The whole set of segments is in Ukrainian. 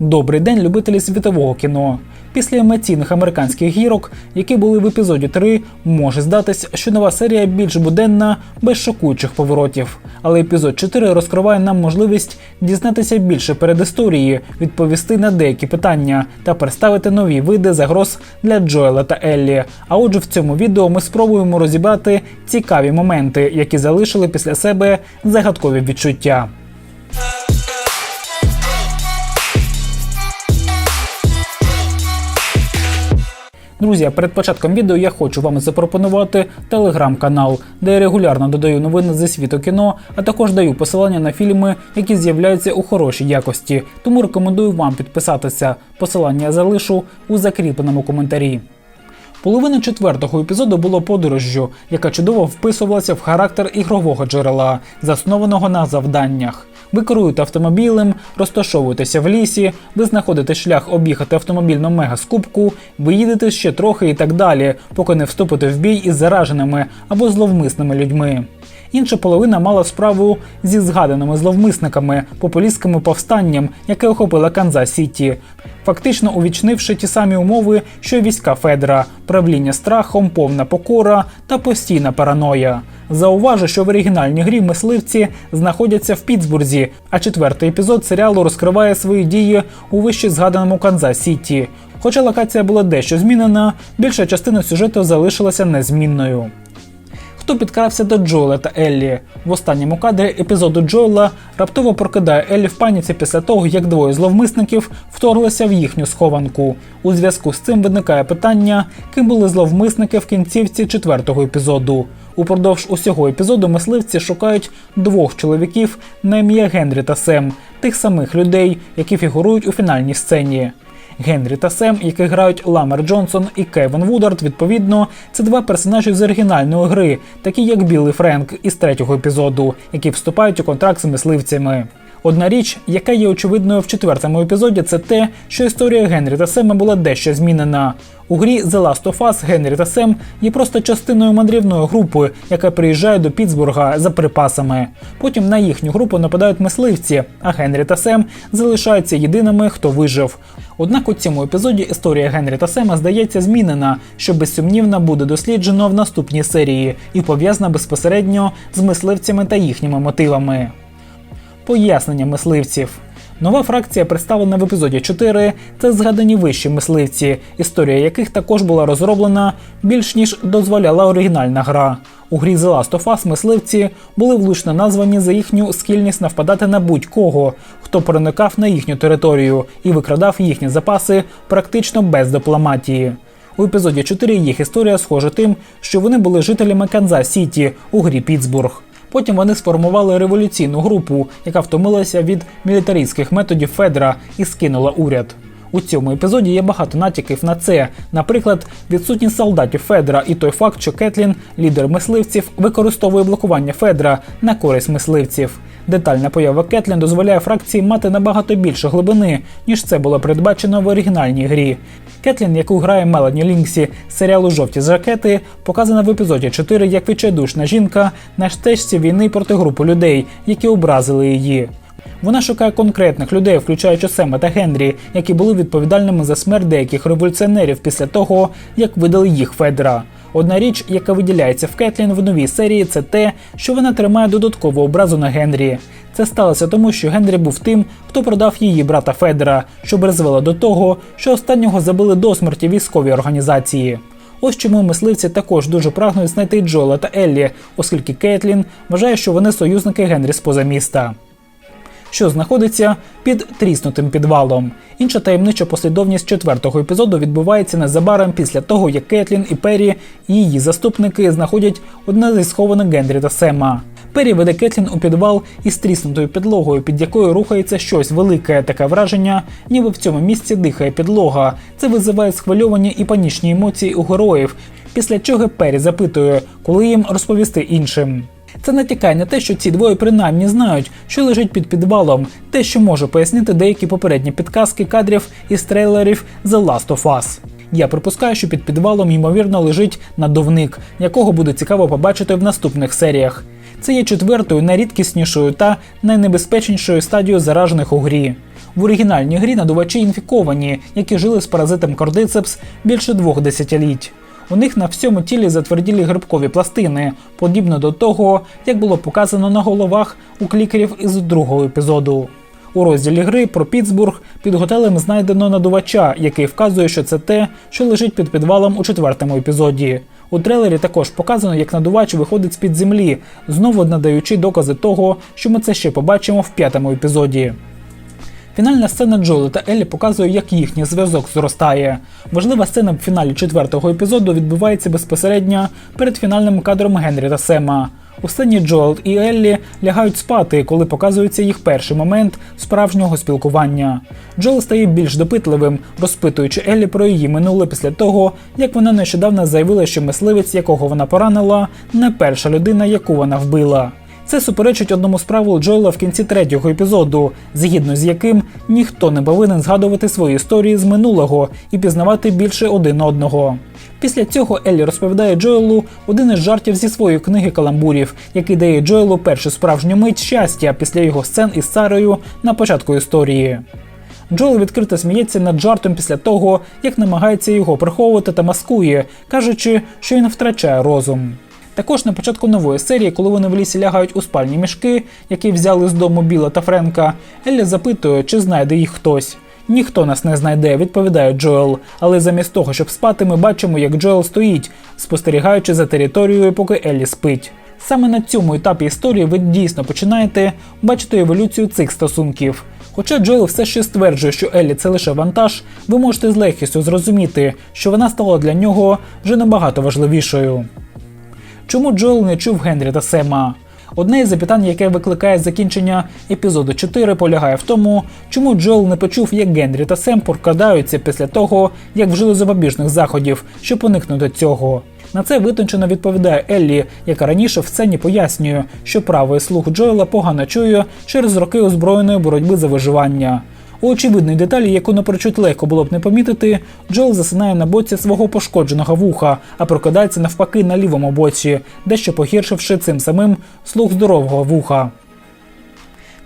Добрий день, любителі світового кіно. Після емоційних американських гірок, які були в епізоді 3, може здатись, що нова серія більш буденна, без шокуючих поворотів. Але епізод 4 розкриває нам можливість дізнатися більше передісторії, відповісти на деякі питання та представити нові види загроз для Джоела та Еллі. А отже, в цьому відео ми спробуємо розібрати цікаві моменти, які залишили після себе загадкові відчуття. Друзі, перед початком відео я хочу вам запропонувати телеграм-канал, де я регулярно додаю новини зі світу кіно, а також даю посилання на фільми, які з'являються у хорошій якості. Тому рекомендую вам підписатися. Посилання я залишу у закріпленому коментарі. Половина четвертого епізоду було подорожжю, яка чудово вписувалася в характер ігрового джерела, заснованого на завданнях. Ви керуєте автомобілем, розташовуєтеся в лісі, ви знаходите шлях об'їхати автомобільну мегаскупку, ви їдете ще трохи і так далі, поки не вступите в бій із зараженими або зловмисними людьми. Інша половина мала справу зі згаданими зловмисниками, популістським повстанням, яке охопило Канзас Сіті, фактично увічнивши ті самі умови, що й війська Федера, правління страхом, повна покора та постійна параноя. Зауважу, що в оригінальній грі мисливці знаходяться в Пітсбурзі, а четвертий епізод серіалу розкриває свої дії у вище згаданому Канзас Сіті. Хоча локація була дещо змінена, більша частина сюжету залишилася незмінною хто підкрався до Джоела та Еллі. В останньому кадрі епізоду Джоела раптово прокидає Еллі в паніці після того, як двоє зловмисників вторглися в їхню схованку. У зв'язку з цим виникає питання, ким були зловмисники в кінцівці четвертого епізоду. Упродовж усього епізоду мисливці шукають двох чоловіків на ім'я Генрі та Сем, тих самих людей, які фігурують у фінальній сцені. Генрі та Сем, яких грають Ламер Джонсон і Кевін Вудард, відповідно, це два персонажі з оригінальної гри, такі як Білий Френк із третього епізоду, які вступають у контракт з мисливцями. Одна річ, яка є очевидною в четвертому епізоді, це те, що історія Генрі та Сема була дещо змінена. У грі The Last of Us Генрі та Сем є просто частиною мандрівної групи, яка приїжджає до Пітсбурга за припасами. Потім на їхню групу нападають мисливці, а Генрі та Сем залишаються єдиними, хто вижив. Однак у цьому епізоді історія Генрі та Сема здається змінена, що безсумнівно буде досліджено в наступній серії і пов'язана безпосередньо з мисливцями та їхніми мотивами. Пояснення мисливців. Нова фракція представлена в епізоді 4 це згадані вищі мисливці, історія яких також була розроблена більш ніж дозволяла оригінальна гра. У грі The Last of Us мисливці були влучно названі за їхню схильність навпадати на будь-кого, хто проникав на їхню територію і викрадав їхні запаси практично без дипломатії. У епізоді 4 їх історія схожа тим, що вони були жителями Канзас Сіті у грі Пітсбург. Потім вони сформували революційну групу, яка втомилася від мілітаристських методів Федера і скинула уряд. У цьому епізоді є багато натяків на це, наприклад, відсутність солдатів Федера і той факт, що Кетлін, лідер мисливців, використовує блокування Федера на користь мисливців. Детальна поява Кетлін дозволяє фракції мати набагато більше глибини, ніж це було передбачено в оригінальній грі. Кетлін, яку грає Мелані Лінксі з серіалу Жовті жакети, показана в епізоді 4 як відчайдушна жінка на стежці війни проти групи людей, які образили її. Вона шукає конкретних людей, включаючи Сема та Генрі, які були відповідальними за смерть деяких революціонерів після того, як видали їх Федера. Одна річ, яка виділяється в Кетлін в новій серії, це те, що вона тримає додаткову образу на Генрі. Це сталося тому, що Генрі був тим, хто продав її брата Федера, що призвело до того, що останнього забили до смерті військові організації. Ось чому мисливці також дуже прагнуть знайти Джоела та Еллі, оскільки Кейтлін вважає, що вони союзники Генрі з поза міста що знаходиться під тріснутим підвалом. Інша таємнича послідовність четвертого епізоду відбувається незабаром після того, як Кетлін і Пері і її заступники знаходять одне зі схованих Генрі та Сема. Пері веде Кетлін у підвал із тріснутою підлогою, під якою рухається щось велике, таке враження, ніби в цьому місці дихає підлога. Це визиває схвильовані і панічні емоції у героїв. Після чого Пері запитує, коли їм розповісти іншим. Це натякає на те, що ці двоє принаймні знають, що лежить під підвалом, те, що може пояснити деякі попередні підказки кадрів із трейлерів The Last of Us. Я припускаю, що під підвалом ймовірно лежить надувник, якого буде цікаво побачити в наступних серіях. Це є четвертою найрідкіснішою та найнебезпечнішою стадією заражених у грі. В оригінальній грі надувачі інфіковані, які жили з паразитом кордицепс більше двох десятиліть. У них на всьому тілі затверділі грибкові пластини, подібно до того, як було показано на головах у клікерів із другого епізоду. У розділі гри про Пітсбург під готелем знайдено надувача, який вказує, що це те, що лежить під підвалом у четвертому епізоді. У трейлері також показано, як надувач виходить з-під землі, знову надаючи докази того, що ми це ще побачимо в п'ятому епізоді. Фінальна сцена Джоли та Еллі показує, як їхній зв'язок зростає. Важлива сцена в фіналі четвертого епізоду відбувається безпосередньо перед фінальним кадром Генрі та Сема. У сцені Джоел і Еллі лягають спати, коли показується їх перший момент справжнього спілкування. Джоел стає більш допитливим, розпитуючи Еллі про її минуле після того, як вона нещодавно заявила, що мисливець, якого вона поранила, не перша людина, яку вона вбила. Це суперечить одному з правил Джоела в кінці третього епізоду, згідно з яким ніхто не повинен згадувати свої історії з минулого і пізнавати більше один одного. Після цього Еллі розповідає Джоелу один із жартів зі своєї книги каламбурів, який дає Джоелу першу справжню мить щастя після його сцен із Сарою на початку історії. Джоел відкрито сміється над жартом після того, як намагається його приховувати та маскує, кажучи, що він втрачає розум. Також на початку нової серії, коли вони в лісі лягають у спальні мішки, які взяли з дому Біла та Френка, Еллі запитує, чи знайде їх хтось. Ніхто нас не знайде, відповідає Джоел. Але замість того, щоб спати, ми бачимо, як Джоел стоїть, спостерігаючи за територією, поки Еллі спить. Саме на цьому етапі історії ви дійсно починаєте бачити еволюцію цих стосунків. Хоча Джоел все ще стверджує, що Еллі це лише вантаж, ви можете з легкістю зрозуміти, що вона стала для нього вже набагато важливішою. Чому Джоел не чув Генрі та Сема? Одне із запитань, яке викликає закінчення епізоду 4, полягає в тому, чому Джоел не почув, як Генрі та Сем прокрадаються після того, як вжили запобіжних заходів, щоб уникнути цього. На це витончено відповідає Еллі, яка раніше в сцені пояснює, що правий слух Джоела погано чує через роки озброєної боротьби за виживання. У очевидній деталі, яку напрочуд легко було б не помітити, Джоел засинає на боці свого пошкодженого вуха, а прокидається навпаки на лівому боці, дещо погіршивши цим самим слух здорового вуха.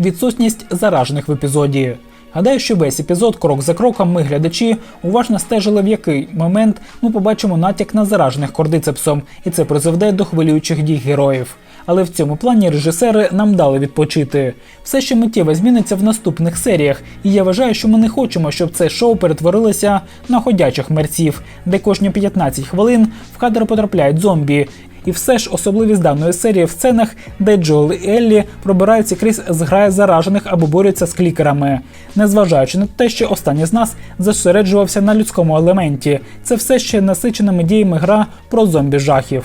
Відсутність заражених в епізоді. Гадаю, що весь епізод, крок за кроком, ми глядачі уважно стежили, в який момент ми побачимо натяк на заражених кордицепсом, і це призведе до хвилюючих дій героїв. Але в цьому плані режисери нам дали відпочити. Все ще миттєво зміниться в наступних серіях, і я вважаю, що ми не хочемо, щоб це шоу перетворилося на ходячих мерців, де кожні 15 хвилин в кадр потрапляють зомбі. І все ж особливість даної серії в сценах, де Джоел і Еллі пробираються крізь зграє заражених або борються з клікерами. Незважаючи на те, що останній з нас зосереджувався на людському елементі, це все ще насиченими діями гра про зомбі жахів.